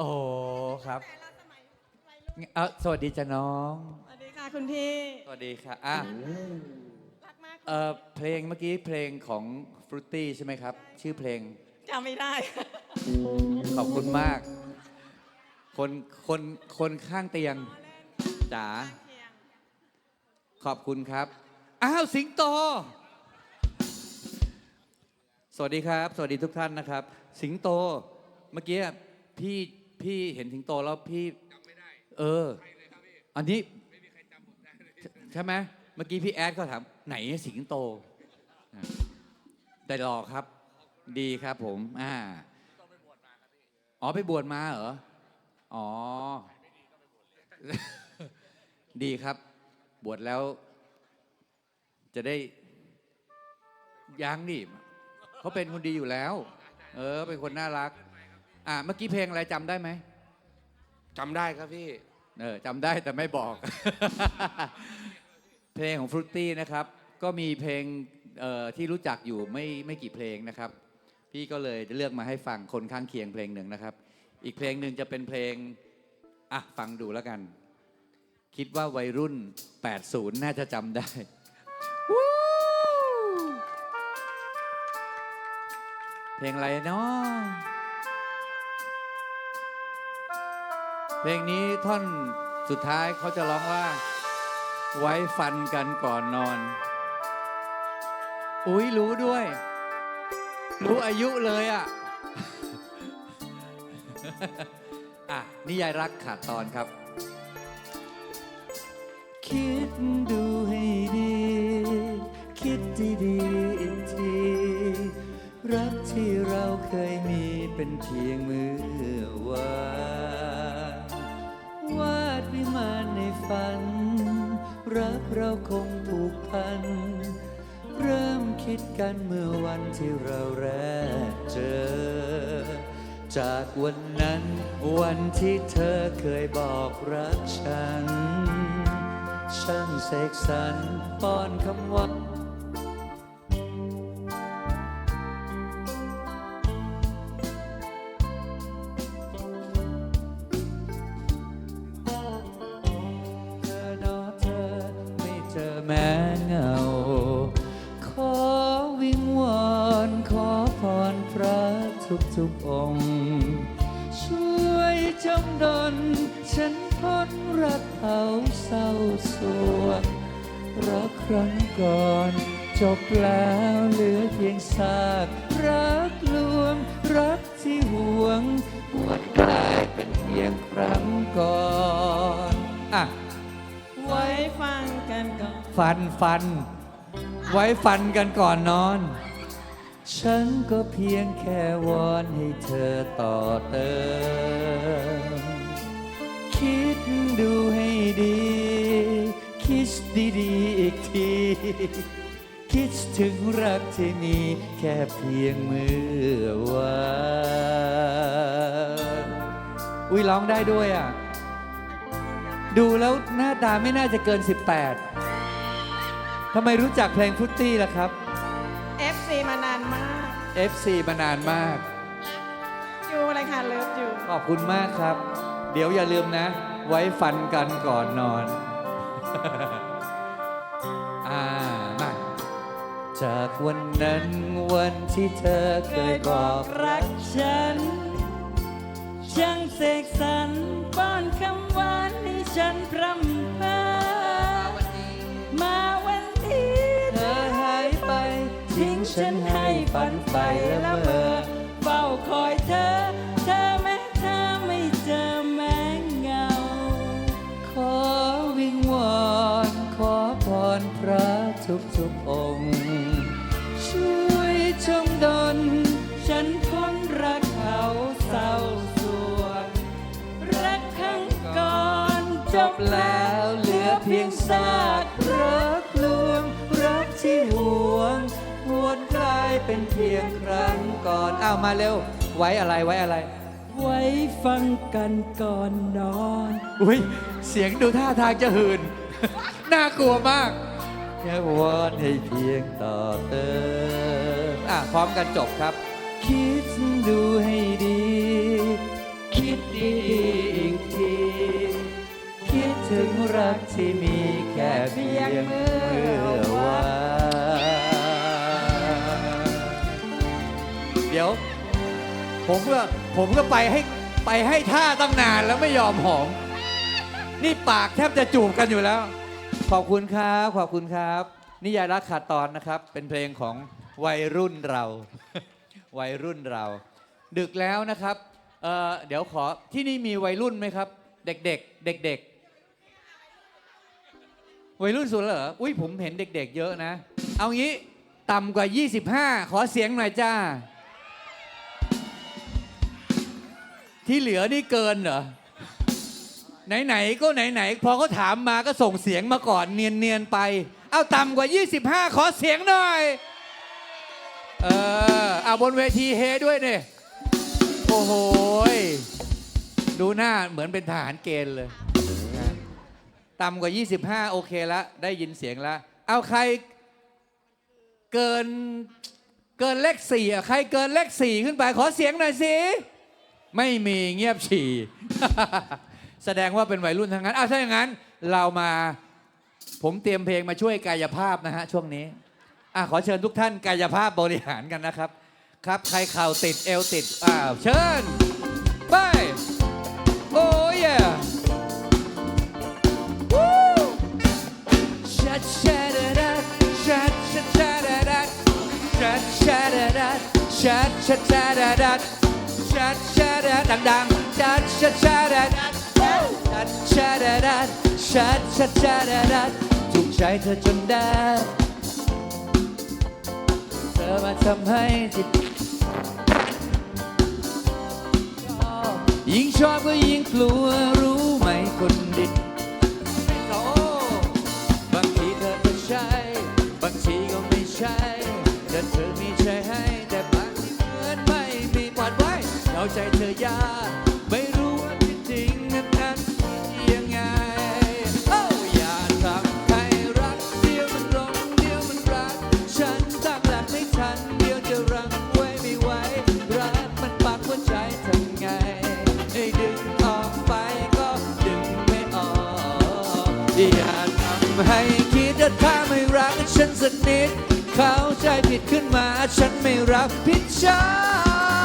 โอ้โหครับเอ่อสวัสดีจ้ะน้อง สวัสดีค่ะคุณพี่ สวัสดีค่ะอะรักมากเออเพลงเมื่อกี้เพลงของฟรุตตี้ใช่ไหมครับ ชื่อเพลง จำไม่ได้ ขอบคุณมาก คนคนคนข้างเตียงจ๋าขอบคุณครับ อ้าวสิงโต สวัสดีครับ สวัสดีทุกท่านนะครับ สิงโต เมื่อกี้พี่ พี่เห็นสิงโตแล้วพี่เอออันนี้ใช่ไหมเมื่อกี้พี่แอดก็ถามไหนสิงโตอะได้รอครับ ดีครับผมอ่าอ๋อไปบวชมาเหรออ๋อ ดีครับ บวชแล้ว จะได้ยังดิเขาเป็นคนดีอยู่แล้ว เออ เป็นคนน่ารัก อะเมื่อกี้เพลงอะไรจำได้ไหมจำได้ครับพี่ เออจำได้แต่ไม่บอก เพลงของฟรุตตี้นะครับ ก็มีเพลงเอ่อที่รู้จักอยู่ไม่ไม่กี่เพลงนะครับ พี่ก็เลยเลือกมาให้ฟังคนข้างเคียงเพลงหนึ่งนะครับ อีกเพลงหนึ่งจะเป็นเพลงอะฟังดูแล้วกัน คิดว่าวัยรุ่น 80 น่าจะจำได้วู้เพลงอะไรเนาะ เพลงนี้ท่อนสุดท้ายเขาจะร้องว่า ไว้ฟันกันก่อนนอน อุ้ยรู้ด้วย รู้อายุเลยอะ อะนิยายรักขาดตอนครับ คิดดูให้ดี คิดดีๆอีกทีรักที่เราเคยมีเป็นเพียงมือวาน กันเมื่อวันที่เราแรกเจอ จากวันนั้นวันที่เธอเคยบอกรักฉัน ช่างเสกสรรป้อนคำว่า วอนขอพรพระทุกทุกๆองค์ ช่วยจำดนฉันพ้นรักเขาเศร้าสวงรักครั้งก่อนจบแล้วเหลือเพียงซากรักลวง รักที่ห่วงหวนกลายเป็นเพียงครั้งก่อนอะไว้ฟังกันก่อน ฟันฟัน ไว้ฟันกันก่อนนอน ฉันก็เพียงแค่วอนให้เธอต่อเติม คิดดูให้ดี คิดดีๆอีกที คิดถึงรักที่มีแค่เพียงมือวานอุ้ยร้องได้ด้วยอะ ดูแล้วหน้าตาไม่น่าจะเกิน 18ทำไมรู้จักเพลงฟุตตี้ล่ะครับ FC มานานมาก อยู่เลยค่ะเลิฟอยู่ขอบคุณมากครับ เดี๋ยวอย่าลืมนะ ไว้ฟันกันก่อนนอน อ่ามาจากวันนั้นวันที่เธอเคยบอกรักฉัน ช่างเสกสรรป้อนคำหวานให้ฉันพร่ำ ทุกทุกๆองค์ช่วยจงดลฉันพ้นรักเขาเศร้าสวงรักครั้งก่อนจบแล้วเหลือเพียงซากรักลวง รักที่ห่วงหวนกลายเป็นเพียงครั้งก่อนอ้าวมาเร็ว ไว้อะไรไว้อะไร ไว้ฟังกันก่อนนอน อุ้ยเสียงดูท่าทางจะหืน น่ากลัวมาก แค่วอนให้เพียงต่อเติมอะพร้อมกันจบครับ คิดดูให้ดี คิดดีอีกที คิดถึงรักที่มีแค่เพียงเมื่อวานเดี๋ยว ผมก็ผมก็ไปให้ไปให้ท่าตั้งนานแล้วไม่ยอมหอม นี่ปากแทบจะจูบกันอยู่แล้ว ขอบคุณครับ ขอบคุณครับ นิยายรักขาดตอนนะครับ เป็นเพลงของวัยรุ่นเรา วัยรุ่นเรา ดึกแล้วนะครับเอ่อเดี๋ยวขอที่นี่มีวัยรุ่นไหมครับ เด็กๆเด็กๆวัยรุ่นสุดเหรออุ้ยผมเห็นเด็ก ๆ เยอะนะ เอางี้ต่ำกว่า 25 ขอเสียงหน่อยจ้า ที่เหลือนี่เกินเหรอ ไหนๆก็ไหนๆพอเขาถามมาก็ส่งเสียงมาก่อนเนียนๆไป เอาต่ำกว่า 25 ขอเสียงหน่อย เออเอาบนเวทีเฮด้วยเนี่ยโอ้โหยดูหน้าเหมือนเป็นทหารเกณฑ์เลยนะต่ำกว่า 25 โอเคแล้วได้ยินเสียงแล้วเอาใครเกินเกินเลขสี่อะใครเกินเลขสี่ขึ้นไปขอเสียงหน่อยสิ ไม่มีเงียบฉี่ แสดงว่าเป็นวัยรุ่นทั้งนั้นอ้าวถ้าอย่างนั้นเรามาผมเตรียมเพลงมาช่วยกายภาพนะฮะช่วงนี้อะขอเชิญทุกท่านกายภาพบริหารกันนะครับ ครับ ใครเข่าติดเอวติดอ้าวเชิญ ไป โอ้ยวู้ชัดชัดดาชัดชัดชัดดาชัดชัดดาชัดชัดชัดดาชัดชัดดังดังๆชัดชัดชัดดา ชัดชัดดาชัดชัดชัดดาถูกใจเธอจนได้ เธอมาทำให้จิตยิ่งชอบก็ยิ่งกลัวรู้ไหมคนดิไม่โตบางทีเธอก็ใช่ บางทีก็ไม่ใช่แต่เธอมีใจให้ แต่บางทีเหมือนไม่มีปลอดไว้เอาใจเธอยาก สักนิด เข้าใจผิดขึ้นมา ฉันไม่รับผิดชอ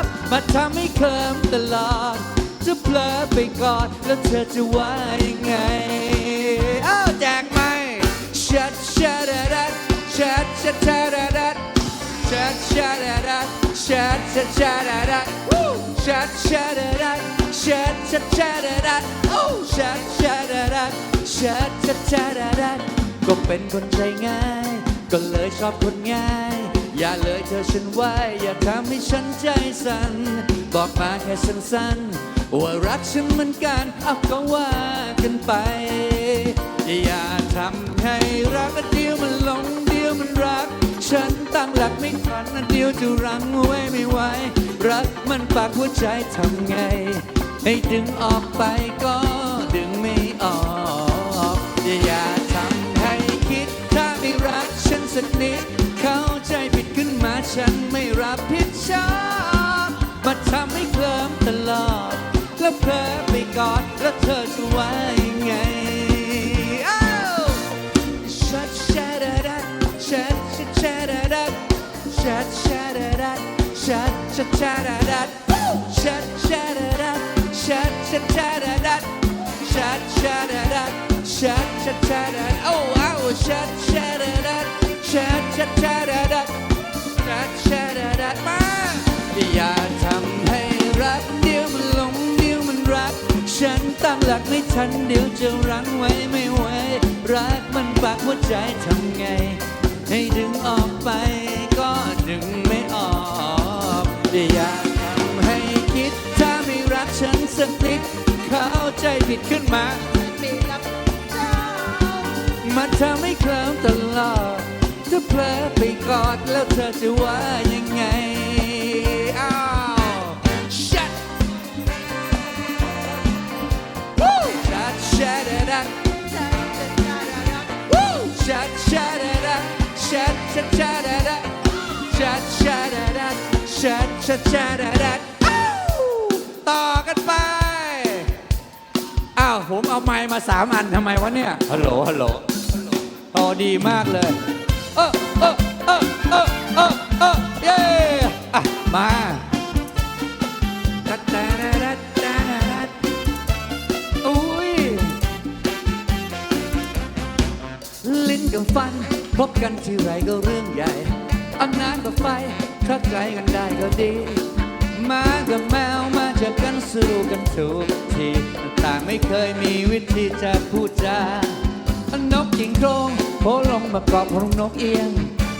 บ มาทำให้เคิมตลอด จะเพลอไปก่อน แล้วเธอจะว่ายังไงอ้าวแจกไหมชัดชัดดัดชัดชัดชัดดัดชัดชัดดัดชัดชัดชัดดัดชัดชัดดัดชัดชัดชัดดัดชัดชัดดัดชัดชัดชัดดัดก็เป็นคนใจง่าย ก็เลยชอบคนง่าย อย่าเลยเธอฉันไว้ อย่าทำให้ฉันใจสั่น บอกมาแค่สั้นๆว่ารักฉันเหมือนกันเอาก็ว่ากันไป อย่าทำให้รักเดียวมันหลงเดียวมันรัก ฉันตั้งหลักไม่ทันอันเดียวจะรั้งไว้ไม่ไหวรักมันปากหัวใจทำไง ให้ดึงออกไปก็ดึงไม่ออกอย่า สักนิด เข้าใจผิดขึ้นมาฉันไม่รับผิดชอบ มาทำให้เคลิ้มตลอด แล้วเพลอไปกอดแล้วเธอจะว่ายังไงอ้าวชัดชัดดัดชัดชัดชัดดัดชัดชัดดัดชัดชัดชัดดัดชัดชัดดัดชัดชัดชัดดัดชัดชัดดัดชัดชัดชัดดัดโอ้ อ้าวชัดชัดดัดชัดชัดชัดดัดชัดชัดดัดมาอย่าทำให้รักเดียวมันหลงเดียวมันรัก ฉันตั้งหลักไม่ทันเดี๋ยวจะรั้งไว้ไม่ไหวรักมันปากหัวใจทำไง ให้ดึงออกไปก็ดึงไม่ออกอย่าทำให้คิดถ้าไม่รักฉันสักนิดเข้าใจผิดขึ้นมาไม่รับเจ้ามันทำให้เคลิ้มตลอด เพลอไปกอดแล้วเธอจะว่ายังไงอ้าวชัดวู้ชัดชัดดัดวู้ชัดชัดดัดชัดชัดชัดดัดชัดชัดดัดชัดชัดชัดดัดอ้าวต่อกันไปผมเอาไม้มาสามอันทำไมวะเนี่ยฮัลโหลฮัลโหลโอ้ดีมากเลย เออเออเย้อะมาอุ้ยลิ้นกับฟันพบกันที่ไรก็เรื่องใหญ่อันนานกับไฟถ้าไกลกันได้ก็ดีมากับแมวมาเจอกันสู้กันทุกทีต่างไม่เคยมีวิธีจะพูดจานกกิ่งโครงโผล่ลงมากรอบพงนกเอียง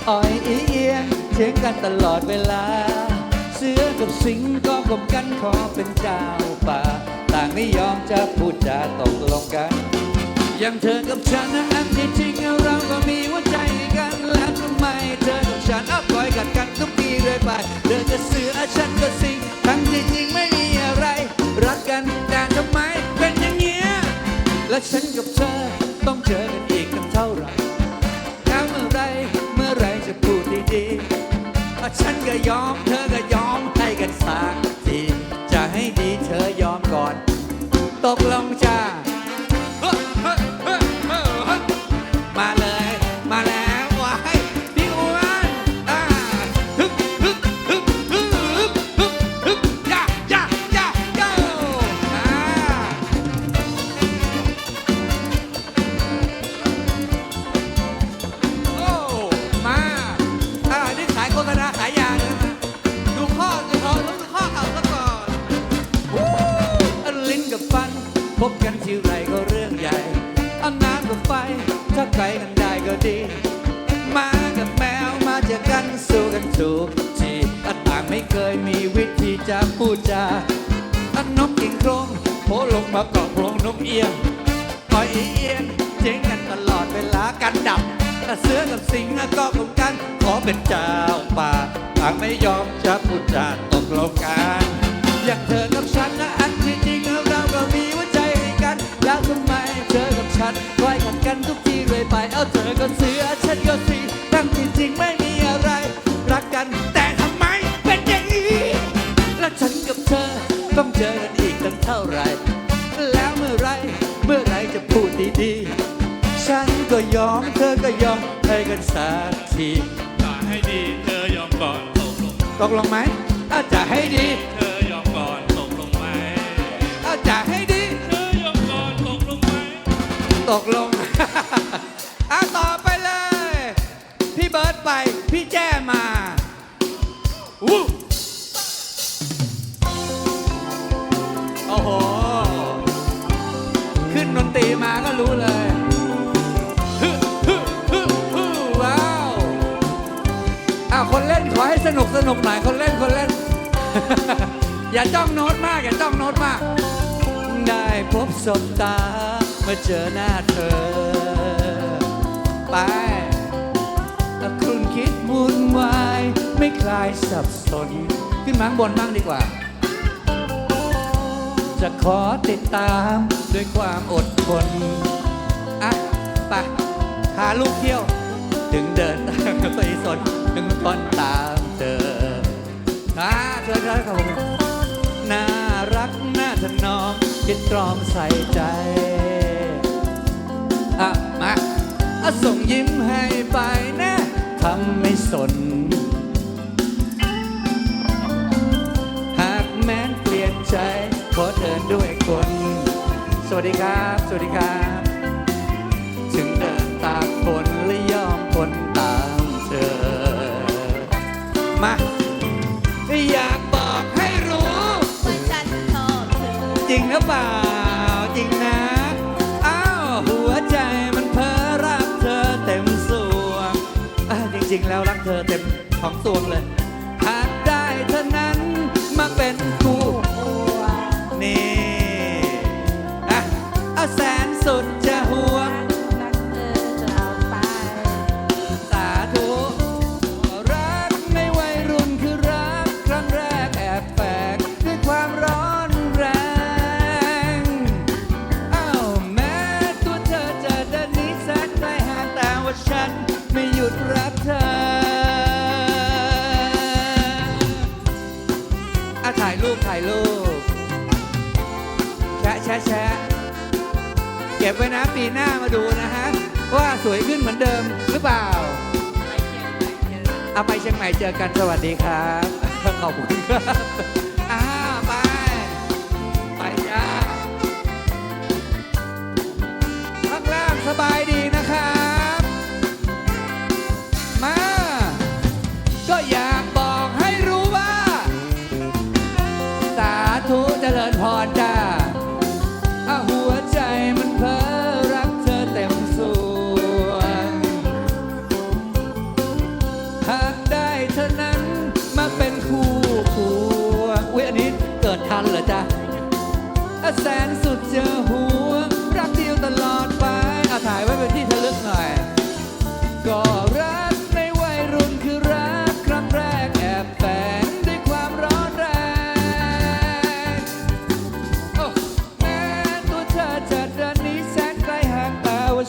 อ่อยเอียงเถียงกันตลอดเวลา เสือกับสิงก็กลมกันขอเป็นเจ้าป่า ต่างไม่ยอมจะพูดจาตกลงกันอย่างเธอกับฉันนั้นอันที่จริงเราก็มีหัวใจกันแล้วทำไมเธอกับฉันอับปล่อยกัดกันทุกทีเรื่อยไปเธอจะเสือฉันก็สิงทั้งที่จริงไม่มีอะไร รักกันแต่ทำไมเป็นอย่างเงี้ยและฉันกับเธอต้องเจอกันอีกกันเท่าไหร่ ฉันก็ยอม เธอก็ยอมให้กันสักทีจะให้ดีเธอยอมก่อน ตกลงจ้ามาเลย มาแล้ว ผล่ลงมาเกาะโพรงนกเอียงคอยเอียงเจ๊งกันตลอดเวลากันดับแต่เสือกับสิงห์ก็คงกัน ขอเป็นเจ้าป่าต่างไม่ยอมจะพูดจาตกลงกันอย่างเธอกับฉันนะอันที่จริงเราก็มีหัวใจให้กัน แล้วทำไมเธอกับฉันคอยขัดกันทุกทีเลยไป เอาเธอก็เสือฉันก็สิทั้งที่จริงไม่มีอะไร รักกันแต่ทำไมเป็นอย่างนี้ และฉันกับเธอต้องเจอกันอีกตั้งเท่าไหร่ ก็ยอมเธอก็ยอมให้กันสักทีจะให้ดีเธอยอมก่อนตกลงตกลงไหมอาจจะให้ดี เธอยอมก่อนตกลงไหมอาจจะให้ดี เธอยอมก่อนตกลงไหมตกลง อะต่อไปเลย พี่เบิร์ดไป พี่แจ้มาอู้โอ้โห ขึ้นดนตรีมาก็รู้เลย สนุกสนุกหน่อยคนเล่นคนเล่น อย่าจ้องโน้ตมาก อย่าจ้องโน้ตมาก ได้พบสบตาเมื่อเจอหน้าเธอ ไปถ้าคุณคิดวุ่นวายไม่คลายสับสน ขึ้นมาข้างบนบ้างดีกว่า จะขอติดตามด้วยความอดทนอะไปพาลูกเที่ยว ถึงเดินตามไปสนถึงทนตาม เธออ่าเธอเธอครับผมน่ารักน่าถนอมคิดตรอมใส่ใจอะมาอะส่งยิ้มให้ไปนะทำไม่สน หากแม้นเปลี่ยนใจ ขอเดินด้วยคน สวัสดีครับ สวัสดีครับ ถึงเดินตากฝน มาอยากบอกให้รู้ ว่าฉันชอบเธอจริงหรือเปล่าจริงนะ อ้าวหัวใจมันเพ้อรักเธอเต็มสวงอะจริง ๆ แล้วรักเธอเต็มของสวงเลย แชะเก็บไว้นะปีหน้ามาดูนะฮะ ว่าสวยขึ้นเหมือนเดิมหรือเปล่า เอาไปเชียงใหม่เจอกันสวัสดีครับ ขอบคุณครับอ่าไป ไปจ้าข้างล่างสบาย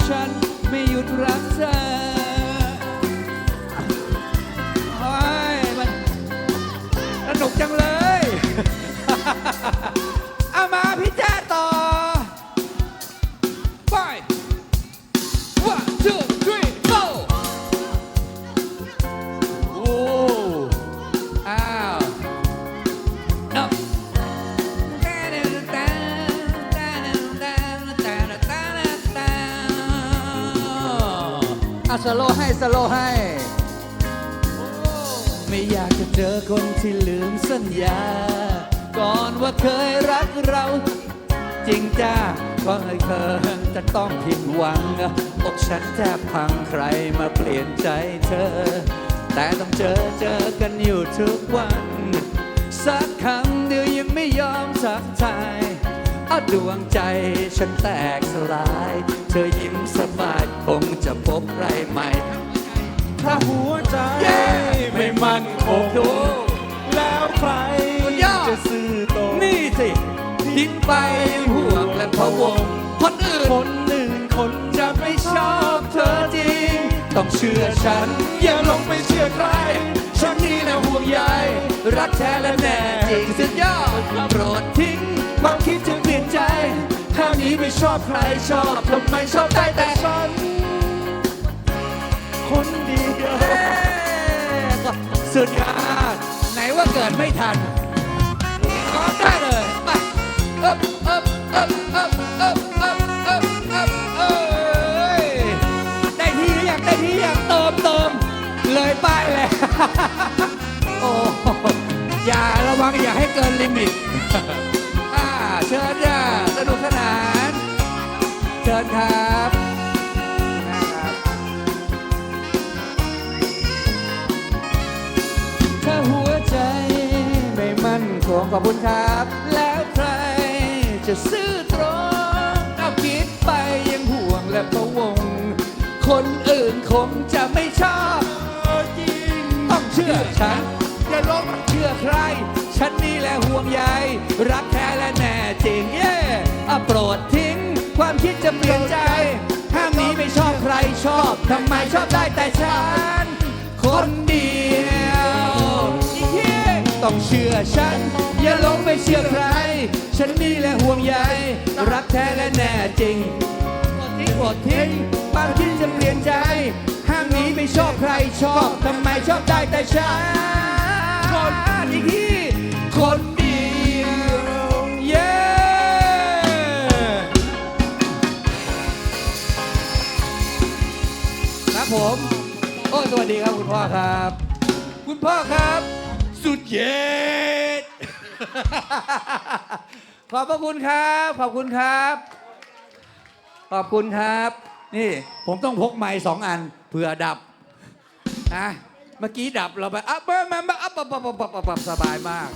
ฉันไม่หยุดรักเธอโอ้ยมันสนุกจังเลย จะเจอคนที่ลืมสัญญา ก่อนว่าเคยรักเรา จริงจ้าก็ให้เคยจะต้องผิดหวังอกฉันแทบพังใครมาเปลี่ยนใจเธอ แต่ต้องเจอเจอกันอยู่ทุกวัน สักครั้งเดียวยังไม่ยอมทักทายอาดวงใจฉันแตกสลาย เธอยิ้มสบายคงจะพบใครใหม่ ถ้าหัวใจไม่มั่นคงดูแล้วใครจะซื่อตรงนี่สิทิ้งไปห่วงและพะวงคนอื่นคนหนึ่งคนจะไม่ชอบเธอจริง ต้องเชื่อฉัน อย่าลงไปเชื่อใคร ฉันนี่แหละห่วงใยรักแท้และแน่จริงสุดยอดโปรดทิ้งความคิดจะเปลี่ยนใจข้านี้ไม่ชอบใครชอบทำไมชอบได้แต่ฉัน คนเดียวเอ๊ะก็สุดยอดไหนว่าเกิดไม่ทันก็ได้เลยไปเอ๊บเอ๊บเอ๊บเอ๊บเอ๊บเอ๊บเอ๊บเอ๊บเอ้ยได้ที่หรือยังได้ที่อยังเติมเติมเลยป้ายเลยโอ้โหอย่าระวังอย่าให้เกินลิมิตอ่าเชิญจ้าสนุกสนาน เชิญครับนะครับ ขอบคุณครับ แล้วใครจะซื่อตรงเอาคิดไปยังห่วงและพะวง คนอื่นคงจะไม่ชอบจริงต้องเชื่อฉัน อย่าลบเชื่อใคร ฉันนี่แหละห่วงใยรักแท้และแน่จริงเย่อโปรดทิ้ง ความคิดจะเปลี่ยนใจ ห้ามหนี้ไม่ชอบใครชอบทำไมชอบได้แต่ฉัน คนเดียวต้องเชื่อฉัน อย่าหลงไปเชื่อใคร ฉันนี่แหละห่วงใยรักแท้และแน่จริงกดทิ้งกดทิ้งบางทีจะเปลี่ยนใจ ห้ามหนี้ไม่ชอบใครชอบทำไมชอบได้แต่ฉันคนอีกทีคนเดียวเย้ครับผม โอ้สวัสดีครับคุณพ่อครับ คุณพ่อครับ สุดเย็ด ขอบพระคุณครับ ขอบคุณครับ ขอบคุณครับ นี่ผมต้องพกไม้สองอันเผื่อดับนะเมื่อกี้ดับเราไปอะมามามาอะปับปับปับปับปับปับสบายมาก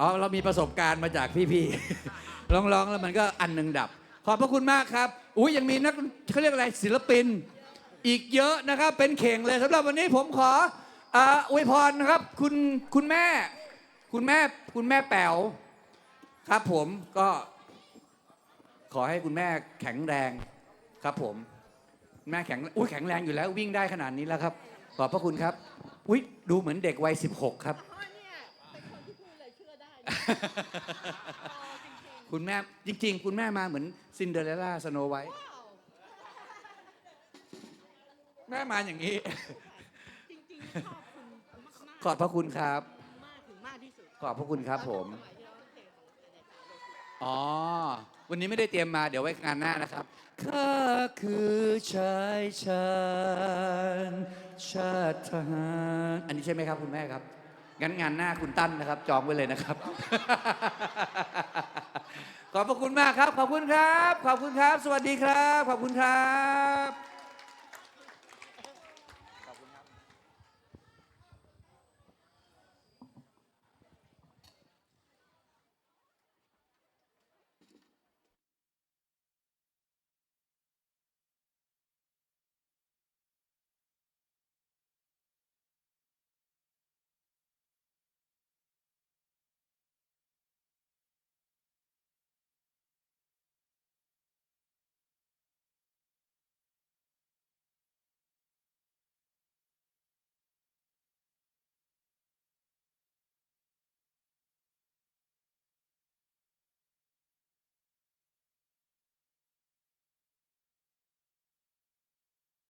อ๋อเรามีประสบการณ์มาจากพี่ๆร้องๆแล้วมันก็อันหนึ่งดับ ขอบพระคุณมากครับอุ้ยยังมีนักเขาเรียกอะไรศิลปิน อีกเยอะนะครับเป็นเข่งเลยสำหรับวันนี้ผมขออ่าอวยพรนะครับ คุณคุณแม่ คุณแม่คุณแม่แป๋วครับผมก็ขอให้คุณแม่แข็งแรงครับผมคุณแม่แข็งอุ้ยแข็งแรงอยู่แล้ววิ่งได้ขนาดนี้แล้วครับ ขอบพระคุณครับอุ้ยดูเหมือนเด็กวัย16 ครับคุณแม่จริง ๆ คุณแม่มาเหมือนซินเดอเรลล่าสโนไวท์แม่มาอย่างนี้ จริงๆชอบคุณมากขอบพระคุณครับ ขอบพระคุณครับผมสมัยที่เราเพลงของในตาโลกอ๋อ วันนี้ไม่ได้เตรียมมาเดี๋ยวไว้งานหน้านะครับข้าคือชายชาญชาติทหารอันนี้ใช่ไหมครับคุณแม่ครับ งั้นงานหน้าคุณตั้นนะครับ จองไว้เลยนะครับ ขอบพระคุณมากครับ ขอบคุณครับ ขอบคุณครับ สวัสดีครับ ขอบคุณครับ